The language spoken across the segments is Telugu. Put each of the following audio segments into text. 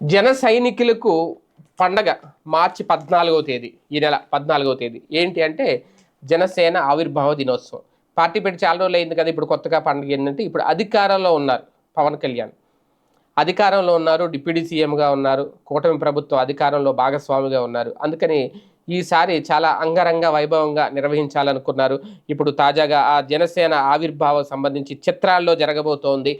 జన సైనికులకు పండగ మార్చి పద్నాలుగవ తేదీ ఈ నెల పద్నాలుగవ తేదీ. ఏంటి అంటే జనసేన ఆవిర్భావ దినోత్సవం. పార్టీ పెట్టి చాలా రోజులు అయింది కదా ఇప్పుడు కొత్తగా పండుగ ఏంటంటే ఇప్పుడు అధికారంలో ఉన్నారు పవన్ కళ్యాణ్. అధికారంలో ఉన్నారు డిప్యూటీ సీఎంగా ఉన్నారు కూటమి ప్రభుత్వం అధికారంలో భాగస్వామిగా ఉన్నారు. అందుకని ఈసారి చాలా అంగరంగ వైభవంగా నిర్వహించాలనుకున్నారు. ఇప్పుడు తాజాగా ఆ జనసేన ఆవిర్భావం సంబంధించి చిత్రాల్లో జరగబోతోంది.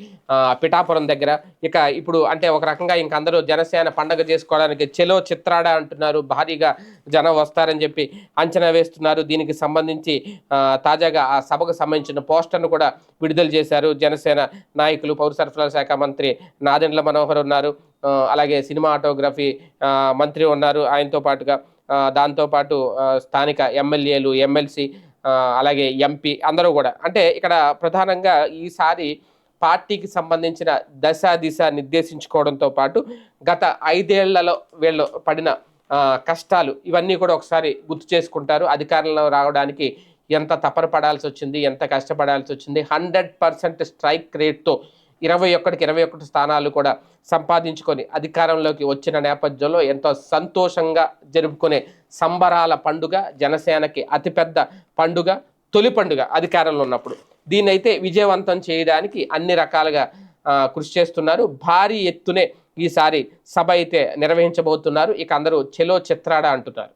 పిఠాపురం దగ్గర. ఇక ఇప్పుడు అంటే ఒక రకంగా ఇంక అందరూ జనసేన పండగ చేసుకోవడానికి చెలో చిత్రాడ అంటున్నారు. భారీగా జనం వస్తారని చెప్పి అంచనా వేస్తున్నారు. దీనికి సంబంధించి తాజాగా ఆ సభకు సంబంధించిన పోస్టర్ను కూడా విడుదల చేశారు జనసేన నాయకులు. పౌర సరఫరాల శాఖ మంత్రి నాదెండ్ల మనోహర్ ఉన్నారు. అలాగే సినిమాటోగ్రఫీ ఆటోగ్రఫీ మంత్రి ఉన్నారు. ఆయనతో పాటుగా దాంతోపాటు స్థానిక ఎమ్మెల్యేలు ఎమ్మెల్సీ అలాగే ఎంపీ అందరూ కూడా. అంటే ఇక్కడ ప్రధానంగా ఈసారి పార్టీకి సంబంధించిన దశ దిశ నిర్దేశించుకోవడంతో పాటు గత ఐదేళ్ళలో వీళ్ళు పడిన కష్టాలు ఇవన్నీ కూడా ఒకసారి గుర్తు చేసుకుంటారు. అధికారంలో రావడానికి ఎంత తపన పడాల్సి వచ్చింది ఎంత కష్టపడాల్సి వచ్చింది హండ్రెడ్ పర్సెంట్ స్ట్రైక్ రేట్తో ఇరవై ఒక్కటికి ఇరవై ఒకటి స్థానాలు కూడా సంపాదించుకొని అధికారంలోకి వచ్చిన నేపథ్యంలో ఎంతో సంతోషంగా జరుపుకునే సంబరాల పండుగ జనసేనకి అతిపెద్ద పండుగ తొలి పండుగ అధికారంలో ఉన్నప్పుడు. దీన్నైతే విజయవంతం చేయడానికి అన్ని రకాలుగా కృషి చేస్తున్నారు. భారీ ఎత్తునే ఈసారి సభ అయితే నిర్వహించబోతున్నారు. ఇక అందరూ చెలో చిత్రాడ అంటున్నారు.